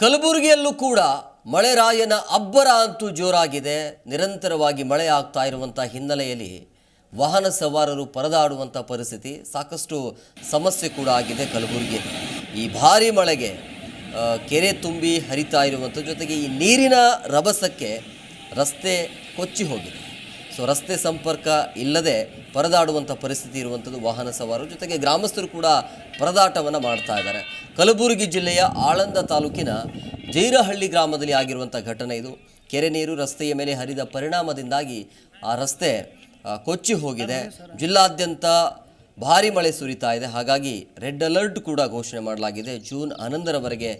ಕಲಬುರಗಿಯಲ್ಲೂ ಕೂಡ ಮಳೆರಾಯನ ಅಬ್ಬರ ಅಂತೂ ಜೋರಾಗಿದೆ. ನಿರಂತರವಾಗಿ ಮಳೆ ಆಗ್ತಾ ಇರುವಂಥ ಹಿನ್ನೆಲೆಯಲ್ಲಿ ವಾಹನ ಸವಾರರು ಪರದಾಡುವಂಥ ಪರಿಸ್ಥಿತಿ ಸಾಕಷ್ಟು ಸಮಸ್ಯೆ ಕೂಡ ಆಗಿದೆ ಕಲಬುರಗಿ ಈ ಭಾರಿ ಮಳೆಗೆ ಕೆರೆ ತುಂಬಿ ಹರಿತಾ ಇರುವಂಥ ಜೊತೆಗೆ ಈ ನೀರಿನ ರಭಸಕ್ಕೆ ರಸ್ತೆ ಕೊಚ್ಚಿ ಹೋಗಿದೆ. ಸೊ ರಸ್ತೆ ಸಂಪರ್ಕ ಇಲ್ಲದೆ ಪರದಾಡುವಂಥ ಪರಿಸ್ಥಿತಿ ಇರುವಂಥದ್ದು ವಾಹನ ಸವಾರರು ಜೊತೆಗೆ ಗ್ರಾಮಸ್ಥರು ಕೂಡ ಪರದಾಟವನ್ನು ಮಾಡ್ತಾ ಇದ್ದಾರೆ. ಕಲಬುರಗಿ ಜಿಲ್ಲೆಯ ಆಳಂದ ತಾಲೂಕಿನ ಜೈರಹಳ್ಳಿ ಗ್ರಾಮದಲ್ಲಿ ಆಗಿರುವಂಥ ಘಟನೆ ಇದು. ಕೆರೆ ನೀರು ರಸ್ತೆಯ ಮೇಲೆ ಹರಿದ ಪರಿಣಾಮದಿಂದಾಗಿ ಆ ರಸ್ತೆ ಕೊಚ್ಚಿ ಹೋಗಿದೆ. ಜಿಲ್ಲಾದ್ಯಂತ ಭಾರಿ ಮಳೆ ಸುರಿತಾ ಇದೆ. ಹಾಗಾಗಿ ರೆಡ್ ಅಲರ್ಟ್ ಕೂಡ ಘೋಷಣೆ ಮಾಡಲಾಗಿದೆ. ಜೂನ್ ಹನ್ನೊಂದರವರೆಗೆ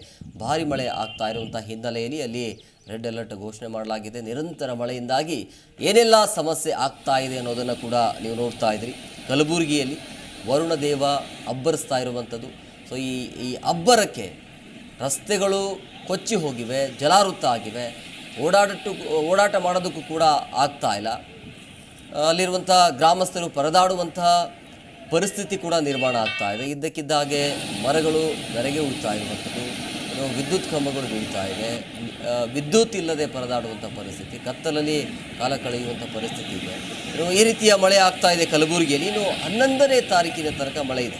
ಭಾರಿ ಮಳೆ ಆಗ್ತಾ ಇರುವಂಥ ಹಿನ್ನೆಲೆಯಲ್ಲಿ ಅಲ್ಲಿ ರೆಡ್ ಅಲರ್ಟ್ ಘೋಷಣೆ ಮಾಡಲಾಗಿದೆ. ನಿರಂತರ ಮಳೆಯಿಂದಾಗಿ ಏನೆಲ್ಲ ಸಮಸ್ಯೆ ಆಗ್ತಾ ಇದೆ ಅನ್ನೋದನ್ನು ಕೂಡ ನೀವು ನೋಡ್ತಾ ಇದ್ರಿ ಕಲಬುರಗಿಯಲ್ಲಿ ವರುಣ ದೇವ ಅಬ್ಬರಿಸ್ತಾ ಇರುವಂಥದ್ದು ಸೊ ಈ ಈ ಅಬ್ಬರಕ್ಕೆ ರಸ್ತೆಗಳು ಕೊಚ್ಚಿ ಹೋಗಿವೆ, ಜಲಾವೃತ ಆಗಿವೆ. ಓಡಾಡಟ್ಟು ಓಡಾಟ ಮಾಡೋದಕ್ಕೂ ಕೂಡ ಆಗ್ತಾ ಇಲ್ಲ. ಅಲ್ಲಿರುವಂಥ ಗ್ರಾಮಸ್ಥರು ಪರದಾಡುವಂತಹ ಪರಿಸ್ಥಿತಿ ಕೂಡ ನಿರ್ಮಾಣ ಆಗ್ತಾ ಇದೆ. ಇದ್ದಕ್ಕಿದ್ದ ಹಾಗೆ ಮರಗಳು ನೆರೆಗೆ ಉಳ್ತಾ ಇರುವಂಥದ್ದು ವಿದ್ಯುತ್ ಕಂಬಗಳು ಬೀಳ್ತಾ ಇದೆ ವಿದ್ಯುತ್ ಇಲ್ಲದೆ ಪರದಾಡುವಂಥ ಪರಿಸ್ಥಿತಿ, ಕತ್ತಲಲ್ಲಿ ಕಾಲ ಕಳೆಯುವಂಥ ಪರಿಸ್ಥಿತಿ ಇದೆ. ಈ ರೀತಿಯ ಮಳೆ ಆಗ್ತಾ ಇದೆ ಕಲಬುರಗಿಯಲ್ಲಿ. ಇನ್ನು ಹನ್ನೊಂದನೇ ತಾರೀಕಿನ ತನಕ ಮಳೆ ಇದೆ.